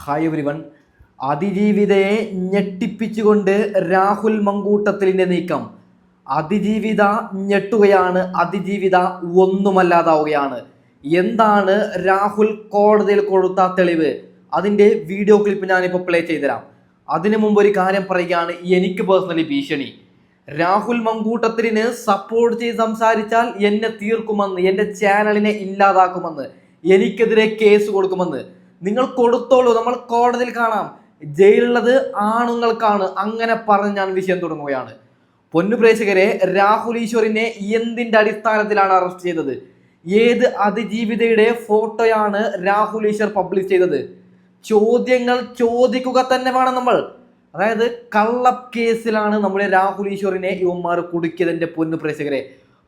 Hi everyone അതിജീവിതയെ ഞെട്ടിപ്പിച്ചുകൊണ്ട് രാഹുൽ മങ്കൂട്ടത്തിലിന്റെ നീക്കം. അതിജീവിത ഞെട്ടുകയാണ് അതിജീവിത ഒന്നുമല്ലാതാവുകയാണ്. എന്താണ് രാഹുൽ കോടതിയിൽ കൊടുത്ത തെളിവ്? അതിന്റെ വീഡിയോ ക്ലിപ്പ് ഞാനിപ്പോൾ പ്ലേ ചെയ്തുതരാം. അതിനു മുമ്പ് ഒരു കാര്യം പറയുകയാണ് എനിക്ക് പേഴ്സണലി ഭീഷണി. രാഹുൽ മങ്കൂട്ടത്തിന് സപ്പോർട്ട് ചെയ്ത് സംസാരിച്ചാൽ എന്നെ തീർക്കുമെന്ന് എന്റെ ചാനലിനെ ഇല്ലാതാക്കുമെന്ന് എനിക്കെതിരെ കേസ് കൊടുക്കുമെന്ന്. നിങ്ങൾ കൊടുത്തോളൂ നമ്മൾ കോടതിയിൽ കാണാം. ജയിലുള്ളത് ആണുങ്ങൾക്കാണ്. അങ്ങനെ പറഞ്ഞ് ഞാൻ വിഷയം തുടങ്ങുകയാണ്. പൊന്നു പ്രേക്ഷകരെ രാഹുൽ ഈശ്വറിനെ എന്തിന്റെ അടിസ്ഥാനത്തിലാണ് അറസ്റ്റ് ചെയ്തത്? ഏത് അതിജീവിതയുടെ ഫോട്ടോയാണ് രാഹുൽ ഈശ്വർ പബ്ലിഷ് ചെയ്തത്? ചോദ്യങ്ങൾ ചോദിക്കുക തന്നെ വേണം നമ്മൾ. അതായത് കള്ളപ്പ് കേസിലാണ് നമ്മുടെ രാഹുൽ ഈശ്വറിനെ യുവന്മാർ കുടുക്കിയതിന്റെ പൊന്നു പ്രേക്ഷകരെ.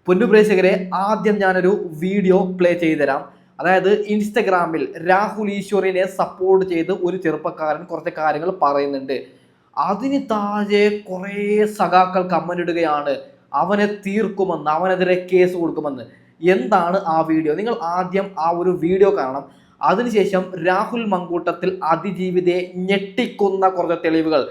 പൊന്നു പ്രേക്ഷകരെ ആദ്യം ഞാനൊരു വീഡിയോ പ്ലേ ചെയ്തുതരാം. അതായത് ഇൻസ്റ്റഗ്രാമിൽ രാഹുൽ ഈശ്വറിനെ സപ്പോർട്ട് ചെയ്ത് ഒരു ചെറുപ്പക്കാരൻ കുറച്ച് കാര്യങ്ങൾ പറയുന്നുണ്ട്. അതിന് താഴെ കുറേ സഖാക്കൾ കമന്റ് ഇടുകയാണ്. അവനെ തീർക്കുമെന്ന് അവനെതിരെ കേസ് കൊടുക്കുമെന്ന്. എന്താണ് ആ വീഡിയോ നിങ്ങൾ ആദ്യം ആ ഒരു വീഡിയോ കാണണം. അതിനുശേഷം രാഹുൽ മങ്കൂട്ടത്തിൽ അതിജീവിതയെ ഞെട്ടിക്കുന്ന കുറച്ച് തെളിവുകൾ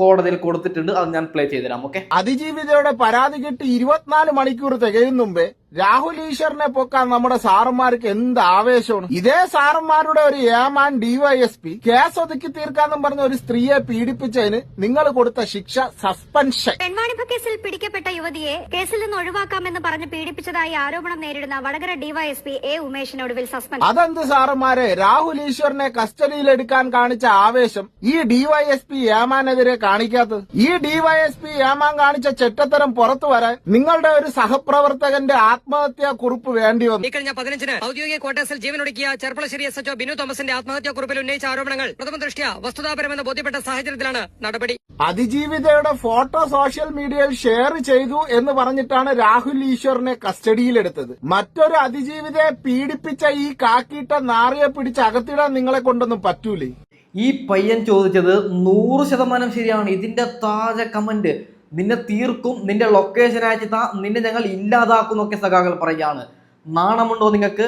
കോടതിയിൽ കൊടുത്തിട്ടുണ്ട്. അത് ഞാൻ പ്ലേ ചെയ്തുതരാം ഓക്കെ അതിജീവിതയുടെ പരാതി കിട്ടി ഇരുപത്തിനാല് മണിക്കൂർ തികയും മുമ്പേ. രാഹുൽ ഈശ്വറിനെ പൊക്കാൻ നമ്മുടെ സാറന്മാർക്ക് എന്ത് ആവേശമാണ്? ഇതേ സാറന്മാരുടെ ഒരു ഏമാൻ ഡിവൈഎസ്പി കേസ് ഒതുക്കി തീർക്കാന്നും പറഞ്ഞ ഒരു സ്ത്രീയെ പീഡിപ്പിച്ചതിന് നിങ്ങൾ കൊടുത്ത ശിക്ഷ സസ്പെൻഷൻ. പെൺവാണിഭ കേസിൽ പിടിക്കപ്പെട്ട യുവതിയെ കേസിൽ നിന്ന് ഒഴിവാക്കാമെന്ന് പറഞ്ഞ് പീഡിപ്പിച്ചതായി ആരോപണം നേരിടുന്ന വടകര ഡിവൈഎസ്പി എ ഉമേഷിന് ഒടുവിൽ സസ്പെൻഡ് അതെന്ത് സാറന്മാരെ? രാഹുൽ ഈശ്വറിനെ കസ്റ്റഡിയിലെടുക്കാൻ കാണിച്ച ആവേശം ഈ ഡിവൈഎസ്പി ഏമാനെതിരെ കാണിക്കാത്തത്? ഈ ഡിവൈഎസ്പി ഏമാൻ കാണിച്ച ചെറ്റത്തരം പുറത്തു വരാൻ നിങ്ങളുടെ ഒരു സഹപ്രവർത്തകന്റെ ആത്മഹത്യാ കുറിപ്പ് വേണ്ടി വന്നു ഇക്കഴിഞ്ഞ പതിനഞ്ചിന് ഔദ്യോഗിക ക്വാർട്ടേഴ്സിൽ ജീവനൊടുക്കിയ ചെർപ്പളശ്ശേരി എസ് എച്ച്ഒ ബിനു തോമസിന്റെ ആത്മഹത്യാ കുറിപ്പിൽ ഉന്നയിച്ച ആരോപണങ്ങൾ പ്രഥമ ദൃഷ്ടിയ വസ്തുതാപരമെന്ന് ബോധ്യപ്പെട്ട സാഹചര്യത്തിലാണ് നടപടി. അതിജീവിതയുടെ ഫോട്ടോ സോഷ്യൽ മീഡിയയിൽ ഷെയർ ചെയ്തു എന്ന് പറഞ്ഞിട്ടാണ് രാഹുൽ ഈശ്വറിനെ കസ്റ്റഡിയിലെടുത്തത്. മറ്റൊരു അതിജീവിതയെ പീഡിപ്പിച്ച ഈ കാക്കിയിട്ട നാറിയെ പിടിച്ച് അകത്തിടാൻ നിങ്ങളെ കൊണ്ടൊന്നും പറ്റൂലേ? ഈ പയ്യൻ ചോദിച്ചത് നൂറ് ശതമാനം ശരിയാണ്. ഇതിന്റെ താഴെ കമന്റ് നിന്നെ തീർക്കും നിന്റെ ലൊക്കേഷൻ അയച്ചു താ നിന്നെ ഞങ്ങൾ ഇല്ലാതാക്കും എന്നൊക്കെ സഖാക്കൾ പറയുകയാണ് നാണമുണ്ടോ നിങ്ങൾക്ക്?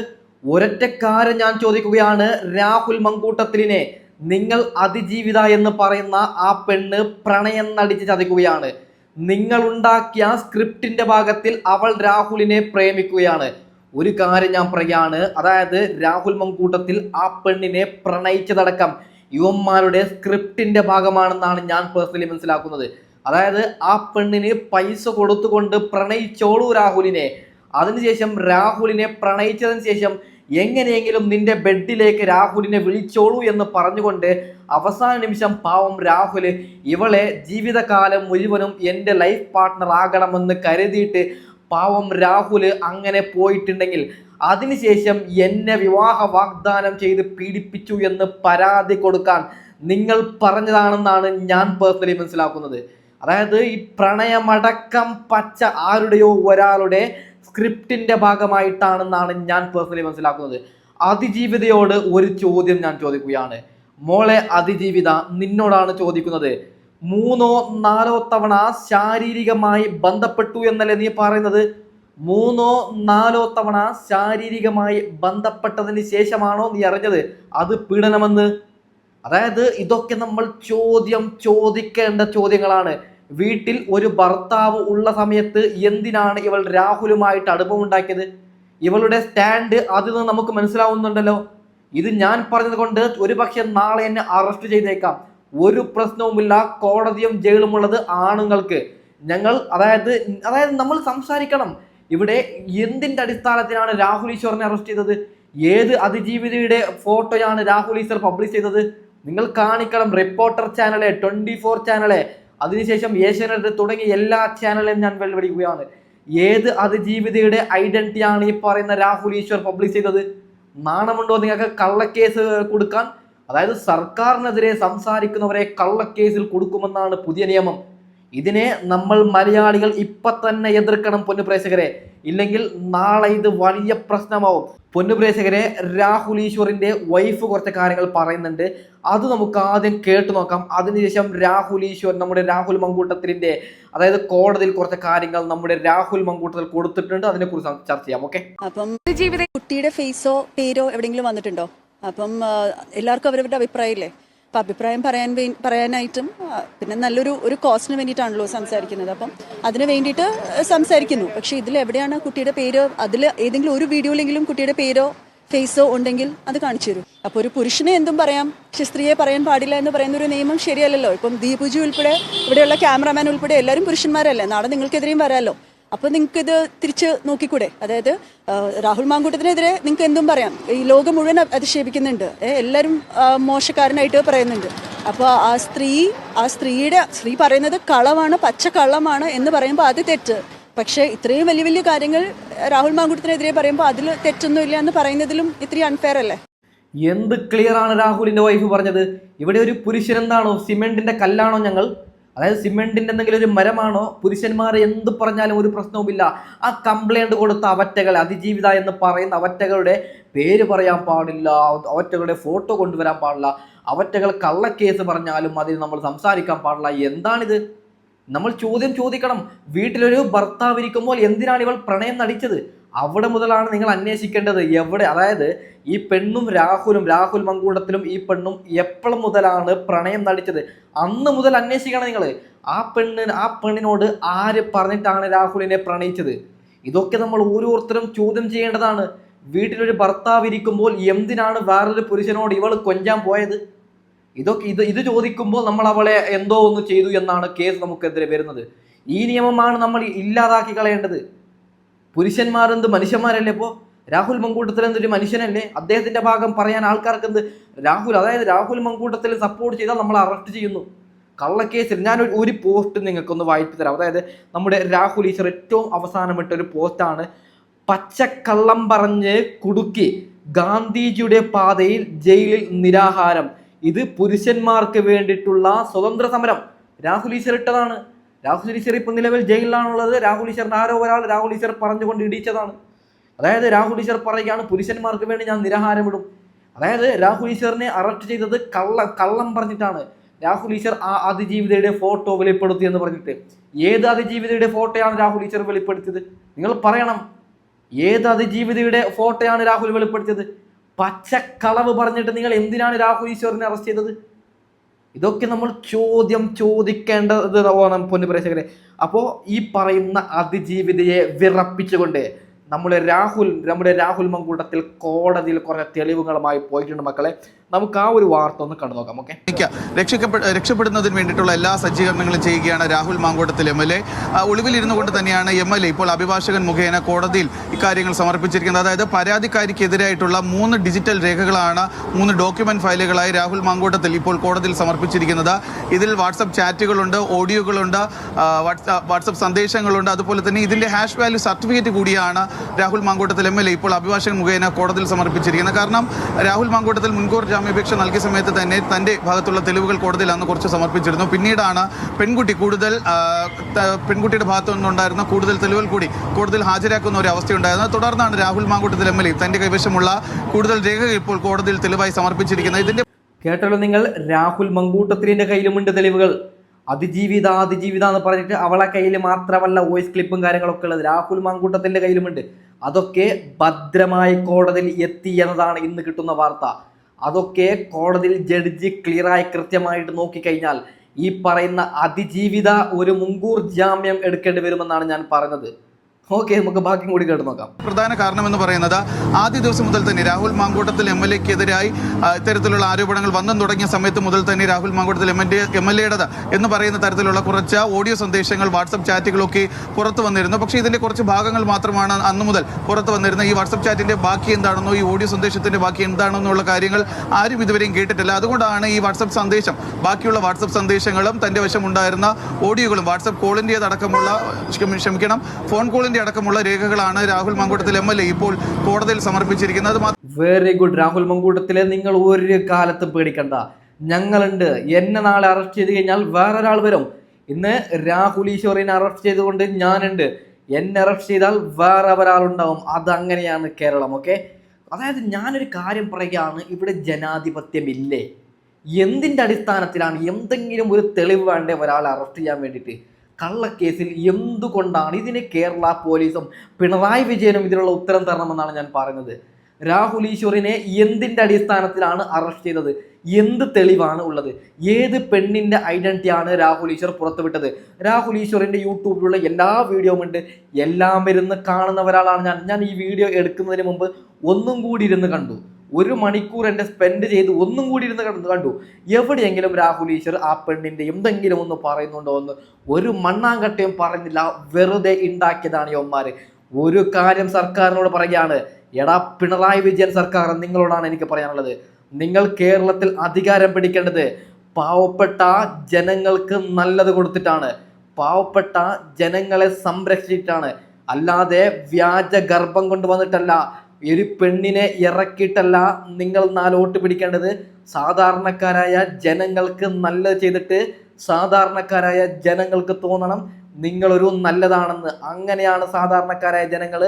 ഒരൊറ്റ കാര്യം ഞാൻ ചോദിക്കുകയാണ് രാഹുൽ മങ്കൂട്ടത്തിലിനെ നിങ്ങൾ അതിജീവിത എന്ന് പറയുന്ന ആ പെണ്ണ് പ്രണയം നടിച്ച് ചതിക്കുകയാണ്. നിങ്ങൾ ഉണ്ടാക്കിയ സ്ക്രിപ്റ്റിന്റെ ഭാഗത്തിൽ അവൾ രാഹുലിനെ പ്രേമിക്കുകയാണ്. ഒരു കാര്യം ഞാൻ പറയാണ് അതായത് രാഹുൽ മങ്കൂട്ടത്തിൽ ആ പെണ്ണിനെ പ്രണയിച്ചതടക്കം യുവന്മാരുടെ സ്ക്രിപ്റ്റിന്റെ ഭാഗമാണെന്നാണ് ഞാൻ പേഴ്സണലി മനസ്സിലാക്കുന്നത്. അതായത് ആ പെണ്ണിന് പൈസ കൊടുത്തുകൊണ്ട് പ്രണയിച്ചോളൂ രാഹുലിനെ. അതിനുശേഷം രാഹുലിനെ പ്രണയിച്ചതിന് ശേഷം എങ്ങനെയെങ്കിലും നിന്റെ ബെഡിലേക്ക് രാഹുലിനെ വിളിച്ചോളൂ എന്ന് പറഞ്ഞുകൊണ്ട് അവസാന നിമിഷം പാവം രാഹുൽ ഇവളെ ജീവിതകാലം മുഴുവനും എന്റെ ലൈഫ് പാർട്ട്ണർ ആകണമെന്ന് കരുതിയിട്ട് പാവം രാഹുൽ അങ്ങനെ പോയിട്ടുണ്ടെങ്കിൽ അതിനുശേഷം എന്നെ വിവാഹ വാഗ്ദാനം ചെയ്ത് പീഡിപ്പിച്ചു എന്ന് പരാതി കൊടുക്കാൻ നിങ്ങൾ പറഞ്ഞതാണെന്നാണ് ഞാൻ പേഴ്സണലി മനസ്സിലാക്കുന്നത്. അതായത് ഈ പ്രണയമടക്കം പച്ച ആരുടെയോ ഒരാളുടെ സ്ക്രിപ്റ്റിന്റെ ഭാഗമായിട്ടാണെന്നാണ് ഞാൻ പേഴ്സണലി മനസ്സിലാക്കുന്നത്. അതിജീവിതയോട് ഒരു ചോദ്യം ഞാൻ ചോദിക്കുകയാണ്. മോളെ അതിജീവിത നിന്നോടാണ് ചോദിക്കുന്നത്. മൂന്നോ നാലോ തവണ ശാരീരികമായി ബന്ധപ്പെട്ടു എന്നല്ലേ നീ പറയുന്നത്? മൂന്നോ നാലോ തവണ ശാരീരികമായി ബന്ധപ്പെട്ടതിന് ശേഷമാണോ നീ അറിഞ്ഞത്? അത് പീഡനമെന്ന്? അതായത് ഇതൊക്കെ നമ്മൾ ചോദ്യം ചോദിക്കേണ്ട ചോദ്യങ്ങളാണ്. വീട്ടിൽ ഒരു ഭർത്താവ് ഉള്ള സമയത്ത് എന്തിനാണ് ഇവൾ രാഹുലുമായിട്ട് അടുപ്പമുണ്ടാക്കിയത്? ഇവളുടെ സ്റ്റാൻഡ് അതിൽ നിന്ന് നമുക്ക് മനസ്സിലാവുന്നുണ്ടല്ലോ. ഇത് ഞാൻ പറഞ്ഞത് കൊണ്ട് ഒരു പക്ഷെ നാളെ എന്നെ അറസ്റ്റ് ചെയ്തേക്കാം. ഒരു പ്രശ്നവുമില്ല കോടതിയും ജയിലും ഉള്ളത് ആണുങ്ങൾക്ക്. ഞങ്ങൾ അതായത് അതായത് നമ്മൾ സംസാരിക്കണം. ഇവിടെ എന്തിന്റെ അടിസ്ഥാനത്തിലാണ് രാഹുൽ ഈശ്വറിനെ അറസ്റ്റ് ചെയ്തത്? ഏത് അതിജീവിതയുടെ ഫോട്ടോയാണ് രാഹുൽ ഈശ്വർ പബ്ലിഷ് ചെയ്തത്? നിങ്ങൾ കാണിക്കണം റിപ്പോർട്ടർ ചാനലെ ട്വന്റി ഫോർ ചാനലെ അതിനുശേഷം ഏഷ്യാനെറ്റ് തുടങ്ങിയ എല്ലാ ചാനലും ഞാൻ വെല്ലുവിളിക്കുകയാണ്. ഏത് അതിജീവിതയുടെ ഐഡന്റിറ്റിയാണ് ഈ പറയുന്ന രാഹുൽ ഈശ്വർ പബ്ലിഷ് ചെയ്തത്? നാണമുണ്ടോ നിങ്ങൾക്ക് കള്ളക്കേസ് കൊടുക്കാൻ? അതായത് സർക്കാരിനെതിരെ സംസാരിക്കുന്നവരെ കള്ളക്കേസിൽ കൊടുക്കുമെന്നാണ് പുതിയ നിയമം. ഇതിനെ നമ്മൾ മലയാളികൾ ഇപ്പൊ തന്നെ എതിർക്കണം പൊന്നുപ്രേക്ഷകരെ ഇല്ലെങ്കിൽ നാളെ ഇത് വലിയ പ്രശ്നമാവും. പൊന്നുപ്രേക്ഷകരെ രാഹുൽ ഈശ്വറിന്റെ വൈഫ് കുറച്ച് കാര്യങ്ങൾ പറയുന്നുണ്ട്. അത് നമുക്ക് ആദ്യം കേട്ടു നോക്കാം. അതിനുശേഷം രാഹുൽ ഈശ്വർ നമ്മുടെ രാഹുൽ മങ്കൂട്ടത്തിന്റെ അതായത് കോടതിയിൽ കുറച്ച് കാര്യങ്ങൾ നമ്മുടെ രാഹുൽ മങ്കൂട്ടത്തിൽ കൊടുത്തിട്ടുണ്ട്. അതിനെക്കുറിച്ച് കുറിച്ച് ചർച്ച ചെയ്യാം. ഓക്കെ? കുട്ടിയുടെ ഫേസോ പേരോ എവിടെയെങ്കിലും വന്നിട്ടുണ്ടോ? അപ്പം എല്ലാവർക്കും അവരവരുടെ അഭിപ്രായമില്ലേ? അപ്പം അഭിപ്രായം പറയാൻ വേ പറയാനായിട്ടും പിന്നെ നല്ലൊരു ഒരു കോസ്റ്റിന് വേണ്ടിയിട്ടാണല്ലോ സംസാരിക്കുന്നത്. അപ്പം അതിന് വേണ്ടിയിട്ട് സംസാരിക്കുന്നു. പക്ഷേ ഇതിൽ എവിടെയാണ് കുട്ടിയുടെ പേര് അതിൽ ഏതെങ്കിലും ഒരു വീഡിയോയിലെങ്കിലും കുട്ടിയുടെ പേരോ ഫേസോ ഉണ്ടെങ്കിൽ അത് കാണിച്ചു തരും. അപ്പോൾ ഒരു പുരുഷനെ എന്തും പറയാം പക്ഷെ സ്ത്രീയെ പറയാൻ പാടില്ല എന്ന് പറയുന്ന ഒരു നിയമം ശരിയല്ലല്ലോ. ഇപ്പം ദീപുജി ഉൾപ്പെടെ ഇവിടെയുള്ള ക്യാമറമാൻ ഉൾപ്പെടെ എല്ലാവരും പുരുഷന്മാരല്ലേ? നാളെ നിങ്ങൾക്കെതിരെയും വരാമല്ലോ അപ്പോൾ നിങ്ങൾക്ക് ഇത് തിരിച്ച് നോക്കിക്കൂടെ? അതായത് രാഹുൽ മാങ്കൂട്ടത്തിനെതിരെ നിങ്ങൾക്ക് എന്തും പറയാം. ഈ ലോകം മുഴുവൻ അധിക്ഷേപിക്കുന്നുണ്ട് എല്ലാവരും മോശക്കാരനായിട്ട് പറയുന്നുണ്ട്. അപ്പോൾ ആ സ്ത്രീ ആ സ്ത്രീയുടെ സ്ത്രീ പറയുന്നത് കളവാണ് പച്ച കള്ളമാണ് എന്ന് പറയുമ്പോൾ അത് തെറ്റ്. പക്ഷേ ഇത്രയും വലിയ വലിയ കാര്യങ്ങൾ രാഹുൽ മാങ്കൂട്ടത്തിനെതിരെ പറയുമ്പോൾ അതിൽ തെറ്റൊന്നുമില്ല എന്ന് പറയുന്നതിലും ഇത്തിരി അൺഫെയർ അല്ലേ? എന്ത് ക്ലിയർ ആണ് രാഹുലിന്റെ വൈഫ് പറഞ്ഞത്? ഇവിടെ ഒരു പുരുഷൻ എന്താണോ സിമെന്റിന്റെ കല്ലാണോ ഞങ്ങൾ അതായത് സിമെന്റിന്റെ എന്തെങ്കിലും ഒരു മരമാണോ? പുരുഷന്മാർ എന്ത് പറഞ്ഞാലും ഒരു പ്രശ്നവുമില്ല. ആ കംപ്ലൈന്റ് കൊടുത്ത അവറ്റകൾ അതിജീവിത എന്ന് പറയുന്ന അവറ്റകളുടെ പേര് പറയാൻ പാടില്ല. അവറ്റകളുടെ ഫോട്ടോ കൊണ്ടുവരാൻ പാടില്ല. അവറ്റകൾ കള്ളക്കേസ് പറഞ്ഞാലും അതിൽ നമ്മൾ സംസാരിക്കാൻ പാടില്ല. എന്താണിത്? നമ്മൾ ചോദ്യം ചോദിക്കണം. വീട്ടിലൊരു ഭർത്താവ് ഇരിക്കുമ്പോൾ എന്തിനാണ് ഇവൾ പ്രണയം നടിച്ചത്? അവിടെ മുതലാണ് നിങ്ങൾ അന്വേഷിക്കേണ്ടത്. എവിടെ? അതായത് ഈ പെണ്ണും രാഹുലും രാഹുൽ മങ്കൂടത്തിലും ഈ പെണ്ണും എപ്പോഴും മുതലാണ് പ്രണയം നടിച്ചത്. അന്ന് മുതൽ അന്വേഷിക്കണം നിങ്ങൾ ആ പെണ്ണിന് ആ പെണ്ണിനോട് ആര് പറഞ്ഞിട്ടാണ് രാഹുലിനെ പ്രണയിച്ചത്? ഇതൊക്കെ നമ്മൾ ഓരോരുത്തരും ചോദ്യം ചെയ്യേണ്ടതാണ്. വീട്ടിലൊരു ഭർത്താവ് ഇരിക്കുമ്പോൾ എന്തിനാണ് വേറൊരു പുരുഷനോട് ഇവൾ കൊഞ്ചാൻ പോയത്? ഇതൊക്കെ ഇത് ഇത് ചോദിക്കുമ്പോൾ നമ്മൾ അവളെ എന്തോ ഒന്ന് ചെയ്തു എന്നാണ് കേസ് നമുക്കെതിരെ വരുന്നത്. ഈ നിയമമാണ് നമ്മൾ ഇല്ലാതാക്കി കളയേണ്ടത്. പുരുഷന്മാർ എന്ത് മനുഷ്യന്മാരല്ലേ ഇപ്പോൾ രാഹുൽ മങ്കൂട്ടത്തിൽ എന്തൊരു മനുഷ്യനല്ലേ? അദ്ദേഹത്തിന്റെ ഭാഗം പറയാൻ ആൾക്കാർക്ക് എന്ത്? രാഹുൽ അതായത് രാഹുൽ മങ്കൂട്ടത്തിൽ സപ്പോർട്ട് ചെയ്താൽ നമ്മൾ അറസ്റ്റ് ചെയ്യുന്നു. കള്ളക്കേസിൽ ഞാൻ ഒരു പോസ്റ്റ് നിങ്ങൾക്കൊന്ന് വായിച്ചു തരാം. അതായത് നമ്മുടെ രാഹുൽ ഈശ്വർ ഏറ്റവും അവസാനമിട്ട ഒരു പോസ്റ്റാണ് പച്ചക്കള്ളം പറഞ്ഞ് കുടുക്കി ഗാന്ധിജിയുടെ പാതയിൽ ജയിലിൽ നിരാഹാരം. ഇത് പുരുഷന്മാർക്ക് വേണ്ടിയിട്ടുള്ള സ്വതന്ത്ര സമരം. രാഹുൽ ഈശ്വർ ഇട്ടതാണ്. രാഹുൽ ഈശ്വർ ഇപ്പം നിലവിൽ ജയിലിലാണുള്ളത്. രാഹുൽ ഈശ്വറിന്റെ ആരോ ഒരാൾ രാഹുൽ ഈശ്വർ പറഞ്ഞുകൊണ്ട് ഇടിച്ചതാണ് അതായത് രാഹുൽ ഈശ്വർ പറയുകയാണ് പുരുഷന്മാർക്ക് വേണ്ടി ഞാൻ നിരാഹാരമിടും. അതായത് രാഹുൽ ഈശ്വറിനെ അറസ്റ്റ് ചെയ്തത് കള്ള കള്ളം പറഞ്ഞിട്ടാണ്. രാഹുൽ ഈശ്വർ ആ അതിജീവിതയുടെ ഫോട്ടോ വെളിപ്പെടുത്തി എന്ന് പറഞ്ഞിട്ട്. ഏത് അതിജീവിതയുടെ ഫോട്ടോയാണ് രാഹുൽ ഈശ്വർ വെളിപ്പെടുത്തിയത്? നിങ്ങൾ പറയണം. ഏത് അതിജീവിതയുടെ ഫോട്ടോയാണ് രാഹുൽ വെളിപ്പെടുത്തിയത്? പച്ചക്കളവ് പറഞ്ഞിട്ട് നിങ്ങൾ എന്തിനാണ് രാഹുൽ ഈശ്വറിനെ അറസ്റ്റ് ചെയ്തത്? ഇതൊക്കെ നമ്മൾ ചോദ്യം ചോദിക്കേണ്ടത് വേണം പൊന്നു പ്രേക്ഷകരെ. അപ്പോൾ ഈ പറയുന്ന അതിജീവിതയെ വിറപ്പിച്ചുകൊണ്ട് നമ്മുടെ രാഹുൽ നമ്മുടെ രാഹുൽ മങ്കൂട്ടത്തിൽ കോടതിയിൽ കുറേ തെളിവുകളുമായി പോയിട്ടുണ്ട് മക്കളെ. നമുക്ക് ആ ഒരു വാർത്ത ഒന്ന് കണ്ടു നോക്കാം ഓക്കെ രക്ഷിക്കപ്പെട്ട രക്ഷിക്കപ്പെ രക്ഷപ്പെടുന്നതിന് വേണ്ടിയിട്ടുള്ള എല്ലാ സജ്ജീകരണങ്ങളും ചെയ്യുകയാണ് Rahul Mamkootathil M L A. ഒളിവിലിരുന്നു കൊണ്ട് തന്നെയാണ് എം എൽ എ ഇപ്പോൾ അഭിഭാഷകൻ മുഖേന കോടതിയിൽ ഇക്കാര്യങ്ങൾ സമർപ്പിച്ചിരിക്കുന്നത്. അതായത് പരാതിക്കാരിക്കെതിരായിട്ടുള്ള മൂന്ന് ഡിജിറ്റൽ രേഖകളാണ് മൂന്ന് ഡോക്യുമെന്റ് ഫയലുകളായി രാഹുൽ മാങ്കോട്ടത്തിൽ ഇപ്പോൾ കോടതിയിൽ സമർപ്പിച്ചിരിക്കുന്നത്. ഇതിൽ വാട്സപ്പ് ചാറ്റുകളുണ്ട് ഓഡിയോകളുണ്ട് വാട്സപ്പ് സന്ദേശങ്ങളുണ്ട്. അതുപോലെ തന്നെ ഇതിന്റെ ഹാഷ് വാല്യൂ സർട്ടിഫിക്കറ്റ് കൂടിയാണ് Rahul Mamkootathil M L A ഇപ്പോൾ അഭിഭാഷകൻ മുഖേന കോടതിയിൽ സമർപ്പിച്ചിരിക്കുന്നത്. കാരണം രാഹുൽ മാങ്കോട്ടത്തിൽ മുൻകൂർ ജാമ്യാപേക്ഷ നൽകിയ സമയത്ത് തന്നെ തന്റെ ഭാഗത്തുള്ള തെളിവുകൾ കോടതിയിൽ അന്ന് കുറച്ച് സമർപ്പിച്ചിരുന്നു. പിന്നീടാണ് പെൺകുട്ടി കൂടുതൽ പെൺകുട്ടിയുടെ ഭാഗത്തു നിന്നുണ്ടായിരുന്ന കൂടുതൽ തെളിവുകൾ കൂടി കോടതിയിൽ ഹാജരാക്കുന്ന ഒരു അവസ്ഥയുണ്ടായിരുന്നത് തുടർന്നാണ് Rahul Mamkootathil M L A തന്റെ കൈവശമുള്ള കൂടുതൽ രേഖകൾ ഇപ്പോൾ കോടതിയിൽ തെളിവായി സമർപ്പിച്ചിരിക്കുന്നത്. ഇതിന്റെ കേട്ടല്ലോ നിങ്ങൾ രാഹുൽ മങ്കൂട്ടത്തിലിന്റെ കയ്യിലുമുണ്ട് തെളിവുകൾ. അതിജീവിത അതിജീവിത എന്ന് പറഞ്ഞിട്ട് അവളെ കയ്യിൽ മാത്രമല്ല വോയിസ് ക്ലിപ്പും കാര്യങ്ങളൊക്കെ ഉള്ളത്. രാഹുൽ മങ്കൂട്ടത്തിന്റെ കയ്യിലുമുണ്ട്. അതൊക്കെ ഭദ്രമായി കോടതിയിൽ എത്തി എന്നതാണ് ഇന്ന് കിട്ടുന്ന വാർത്ത. അതൊക്കെ കോടതിയിൽ ജഡ്ജി ക്ലിയറായി കൃത്യമായിട്ട് നോക്കിക്കഴിഞ്ഞാൽ ഈ പറയുന്ന അതിജീവിത ഒരു മുൻകൂർ ജാമ്യം എടുക്കേണ്ടി വരുമെന്നാണ് ഞാൻ പറഞ്ഞത് ഓക്കെ നമുക്ക് ബാക്കി കൂടി കേട്ട് നോക്കാം. പ്രധാന കാരണം എന്ന് പറയുന്നത് ആദ്യ ദിവസം മുതൽ തന്നെ രാഹുൽ മാങ്കൂട്ടത്തിൽ എം എൽ എക്കെതിരായി ഇത്തരത്തിലുള്ള ആരോപണങ്ങൾ വന്നു തുടങ്ങിയ സമയത്ത് മുതൽ തന്നെ Rahul Mamkootathil M L M L എയുടേത് എന്ന് പറയുന്ന തരത്തിലുള്ള കുറച്ച് ഓഡിയോ സന്ദേശങ്ങൾ വാട്സപ്പ് ചാറ്റുകളൊക്കെ പുറത്തു വന്നിരുന്നു. പക്ഷേ ഇതിന്റെ കുറച്ച് ഭാഗങ്ങൾ മാത്രമാണ് അന്ന് മുതൽ പുറത്തു വന്നിരുന്നത്. ഈ വാട്സപ്പ് ചാറ്റിന്റെ ബാക്കി എന്താണെന്നോ ഈ ഓഡിയോ സന്ദേശത്തിന്റെ ബാക്കി എന്താണെന്നോ എന്താണെന്നുള്ള കാര്യങ്ങൾ ആരും ഇതുവരെയും കേട്ടിട്ടില്ല. അതുകൊണ്ടാണ് ഈ വാട്സപ്പ് സന്ദേശം ബാക്കിയുള്ള വാട്സപ്പ് സന്ദേശങ്ങളും തന്റെ വശമുണ്ടായിരുന്ന ഓഡിയോകളും വാട്സപ്പ് കോളിന്റെ അടക്കമുള്ള ക്ഷമ- ക്ഷമിക്കണം ഫോൺ കോളിന്റെ അടക്കമുള്ള രേഖകളാണ് Rahul Mankoottathil M L A ഇപ്പോൾ കോടതിയിൽ സമർപ്പിച്ചിരിക്കുന്നത്. വെരി ഗുഡ് രാഹുൽ മങ്കൂട്ടത്തിലെ നിങ്ങൾ ഒരു കാലത്തും പേടിക്കണ്ട. ഞങ്ങളുണ്ട്. എന്നെ നാളെ അറസ്റ്റ് ചെയ്ത് കഴിഞ്ഞാൽ വേറൊരാൾ വരും. ഇന്ന് രാഹുൽ ഈശ്വറിനെ അറസ്റ്റ് ചെയ്തുകൊണ്ട് ഞാനുണ്ട്. എന്നെ അറസ്റ്റ് ചെയ്താൽ വേറെ ഒരാളുണ്ടാവും. അതങ്ങനെയാണ് കേരളം ഓക്കെ അതായത് ഞാനൊരു കാര്യം പറയുകയാണ്. ഇവിടെ ജനാധിപത്യം ഇല്ലേ? എന്തിന്റെ അടിസ്ഥാനത്തിലാണ് എന്തെങ്കിലും ഒരു തെളിവ് വേണ്ടേ ഒരാളെ അറസ്റ്റ് ചെയ്യാൻ വേണ്ടിയിട്ട്? കള്ളക്കേസിൽ എന്തുകൊണ്ടാണ് ഇതിന് കേരള പോലീസും പിണറായി വിജയനും ഇതിനുള്ള ഉത്തരം തരണമെന്നാണ് ഞാൻ പറയുന്നത്? രാഹുൽ ഈശ്വറിനെ എന്തിന്റെ അടിസ്ഥാനത്തിലാണ് അറസ്റ്റ് ചെയ്തത്? എന്ത് തെളിവാണ് ഉള്ളത്? ഏത് പെണ്ണിന്റെ ഐഡന്റിയാണ് രാഹുൽ ഈശ്വർ പുറത്തുവിട്ടത്? രാഹുൽ ഈശ്വറിന്റെ യൂട്യൂബിലുള്ള എല്ലാ വീഡിയോയും ഉണ്ട് എല്ലാം ഇരുന്ന് കാണുന്ന ഒരാളാണ് ഞാൻ. ഞാൻ ഈ വീഡിയോ എടുക്കുന്നതിന് മുമ്പ് ഒന്നും കൂടി ഇരുന്ന് കണ്ടു. ഒരു മണിക്കൂർ എന്നെ സ്പെൻഡ് ചെയ്ത് ഒന്നും കൂടി ഇരുന്ന് കണ്ടു കണ്ടു. എവിടെയെങ്കിലും രാഹുൽ ഈശ്വർ ആ പെണ്ണിന്റെ എന്തെങ്കിലും ഒന്ന് പറയുന്നുണ്ടോ എന്ന് ഒരു മണ്ണാങ്കട്ടയും പറഞ്ഞില്ല. വെറുതെ ഉണ്ടാക്കിയതാണ് യവന്മാര് ഒരു കാര്യം സർക്കാരിനോട് പറയുകയാണ്. എടാ പിണറായി വിജയൻ സർക്കാർ നിങ്ങളോടാണ് എനിക്ക് പറയാനുള്ളത്. നിങ്ങൾ കേരളത്തിൽ അധികാരം പിടിക്കേണ്ടത് പാവപ്പെട്ട ജനങ്ങൾക്ക് നല്ലത് കൊടുത്തിട്ടാണ്. പാവപ്പെട്ട ജനങ്ങളെ സംരക്ഷിച്ചിട്ടാണ്. അല്ലാതെ വ്യാജ ഗർഭം കൊണ്ടുവന്നിട്ടല്ല ഒരു പെണ്ണിനെ ഇറക്കിയിട്ടല്ല നിങ്ങൾ നാലോട്ട് പിടിക്കേണ്ടത്. സാധാരണക്കാരായ ജനങ്ങൾക്ക് നല്ലത് ചെയ്തിട്ട് സാധാരണക്കാരായ ജനങ്ങൾക്ക് തോന്നണം. നിങ്ങളൊരു നല്ലതാണെന്ന് അങ്ങനെയാണ് സാധാരണക്കാരായ ജനങ്ങൾ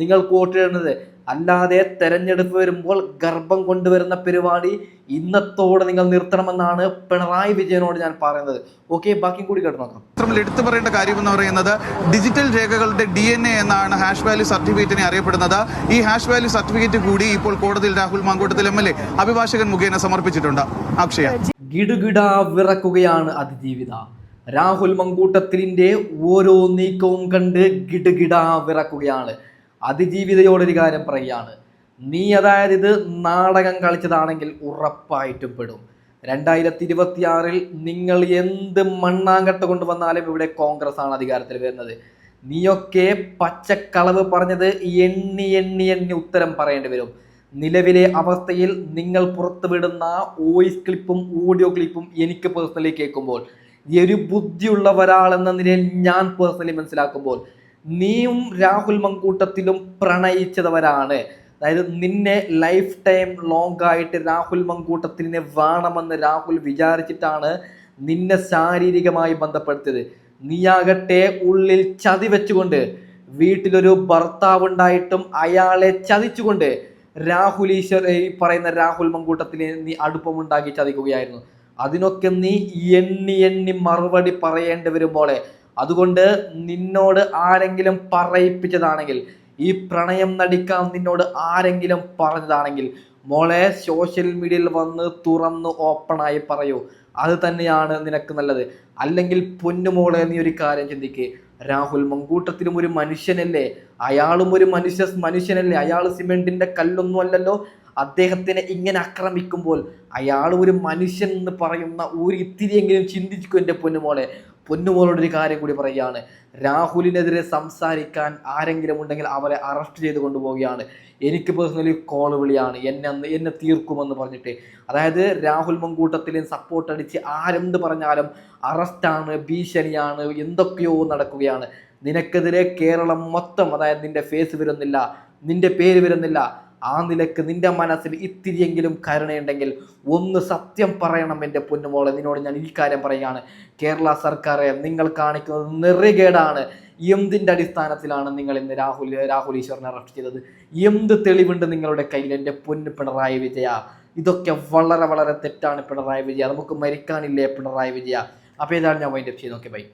നിങ്ങൾക്ക് വോട്ടിടുന്നത് അല്ലാതെ തെരഞ്ഞെടുപ്പ് വരുമ്പോൾ ഗർഭം കൊണ്ടുവരുന്ന പരിപാടി ഇന്നത്തോടെ നിങ്ങൾ നിർത്തണമെന്നാണ് പിണറായി വിജയനോട് ഞാൻ പറയുന്നത്. ഓക്കെ ബാക്കി കൂടി കേട്ട് നോക്കാം. മാത്രമല്ല എടുത്തു പറയേണ്ട കാര്യം എന്ന് പറയുന്നത് ഡിജിറ്റൽ രേഖകളുടെ ഡി എൻ എ എന്നാണ് ഹാഷ് വാല്യൂ സർട്ടിഫിക്കറ്റിനെ അറിയപ്പെടുന്നത്. ഈ ഹാഷ് വാല്യൂ സർട്ടിഫിക്കറ്റ് കൂടി ഇപ്പോൾ കോടതിയിൽ Rahul Mamkootathil M L A അഭിഭാഷകൻ മുഖേന സമർപ്പിച്ചിട്ടുണ്ട്. അക്ഷയ. ഗിടുകിട വിറക്കുകയാണ് അതിജീവിത. രാഹുൽ മങ്കൂട്ടത്തിലിന്റെ ഓരോ നീക്കവും കണ്ട് ഗിടുകിട വിറക്കുകയാണ്. അതിജീവിതയോടൊരു കാര്യം പറയുകയാണ്. നീ അതായത് ഇത് നാടകം കളിച്ചതാണെങ്കിൽ ഉറപ്പായിട്ടും പെടും. രണ്ടായിരത്തി ഇരുപത്തിയാറിൽ നിങ്ങൾ എന്ത് മണ്ണാങ്കട്ട കൊണ്ടുവന്നാലും ഇവിടെ കോൺഗ്രസ് ആണ് അധികാരത്തിൽ വരുന്നത്. നീയൊക്കെ പച്ചക്കളവ് പറഞ്ഞത് എണ്ണി എണ്ണി എണ്ണി ഉത്തരം പറയേണ്ടി വരും. നിലവിലെ അവസ്ഥയിൽ നിങ്ങൾ പുറത്തുവിടുന്ന വോയിസ് ക്ലിപ്പും ഓഡിയോ ക്ലിപ്പും എനിക്ക് പേഴ്സണലി കേൾക്കുമ്പോൾ ഒരു ബുദ്ധിയുള്ള ഒരാളെന്ന നിലയിൽ ഞാൻ പേഴ്സണലി മനസ്സിലാക്കുമ്പോൾ നീയും രാഹുൽ മങ്കൂട്ടത്തിലും പ്രണയിച്ചതവരാണ് അതായത് നിന്നെ ലൈഫ് ടൈം ലോങ് ആയിട്ട് രാഹുൽ മങ്കൂട്ടത്തിനെ വേണമെന്ന് രാഹുൽ വിചാരിച്ചിട്ടാണ് നിന്നെ ശാരീരികമായി ബന്ധപ്പെടുത്തിയത്. നീയാകട്ടെ ഉള്ളിൽ ചതി വെച്ചുകൊണ്ട് വീട്ടിലൊരു ഭർത്താവ് ഉണ്ടായിട്ടും അയാളെ ചതിച്ചുകൊണ്ട് രാഹുൽ ഈശ്വർ ഈ പറയുന്ന രാഹുൽ മങ്കൂട്ടത്തിന് നീ അടുപ്പമുണ്ടാക്കി ചതിക്കുകയായിരുന്നു. അതിനൊക്കെ നീ എണ്ണി എണ്ണി മറുപടി പറയേണ്ടി വരുമ്പോളെ അതുകൊണ്ട് നിന്നോട് ആരെങ്കിലും പറയിപ്പിച്ചതാണെങ്കിൽ ഈ പ്രണയം നടിക്കാൻ നിന്നോട് ആരെങ്കിലും പറഞ്ഞതാണെങ്കിൽ മോളെ സോഷ്യൽ മീഡിയയിൽ വന്ന് തുറന്ന് ഓപ്പണായി പറയൂ. അത് തന്നെയാണ് നിനക്ക് നല്ലത്. അല്ലെങ്കിൽ പൊന്നുമോളെ നീ ഒരു കാര്യം ചിന്തിക്ക്. രാഹുൽ മങ്കൂട്ടത്തിലും ഒരു മനുഷ്യനല്ലേ? അയാളും ഒരു മനുഷ്യ മനുഷ്യനല്ലേ? അയാൾ സിമെന്റിന്റെ കല്ലൊന്നും അല്ലല്ലോ. അദ്ദേഹത്തിനെ ഇങ്ങനെ ആക്രമിക്കുമ്പോൾ അയാൾ ഒരു മനുഷ്യൻ എന്ന് പറയുന്ന ഒരു ഇത്തിരിയെങ്കിലും ചിന്തിച്ചു എന്റെ പൊന്നുമോളെ പൊന്നുമോളോടൊരു കാര്യം കൂടി പറയുകയാണ്. രാഹുലിനെതിരെ സംസാരിക്കാൻ ആരെങ്കിലും ഉണ്ടെങ്കിൽ അവരെ അറസ്റ്റ് ചെയ്ത് കൊണ്ടുപോവുകയാണ്. എനിക്ക് പേഴ്സണലി കോൾ വിളിയാണ്. എന്നെ എന്നെ തീർക്കുമെന്ന് പറഞ്ഞിട്ട്. അതായത് രാഹുൽ മങ്കൂട്ടത്തിലും സപ്പോർട്ട് അടിച്ച് ആരെന്ത് പറഞ്ഞാലും അറസ്റ്റാണ് ഭീഷണിയാണ് എന്തൊക്കെയോ നടക്കുകയാണ്. നിനക്കെതിരെ കേരളം മൊത്തം അതായത് നിന്റെ ഫേസ് വരുന്നില്ല നിന്റെ പേര് വരുന്നില്ല ആ നിലയ്ക്ക് നിന്റെ മനസ്സിൽ ഇത്തിരിയെങ്കിലും കരുണയുണ്ടെങ്കിൽ ഒന്ന് സത്യം പറയണം എന്റെ പൊന്നുമോളെ. നിന്നോട് ഞാൻ ഈ കാര്യം പറയുകയാണ്. കേരള സർക്കാരെ നിങ്ങൾ കാണിക്കുന്നത് നിറികേടാണ്. എന്തിന്റെ അടിസ്ഥാനത്തിലാണ് നിങ്ങൾ ഇന്ന് രാഹുൽ രാഹുൽ ഈശ്വറിനെ അറസ്റ്റ് ചെയ്തത്? എന്ത് തെളിവുണ്ട് നിങ്ങളുടെ കയ്യിൽ എന്റെ പൊന്ന് പിണറായി വിജയ? ഇതൊക്കെ വളരെ വളരെ തെറ്റാണ് പിണറായി വിജയ. നമുക്ക് മരിക്കാനില്ലേ പിണറായി വിജയ? അപ്പോൾ ഏതാണ് ഞാൻ വൈൻഡപ്പ് ചെയ്ത് നോക്കി ബൈ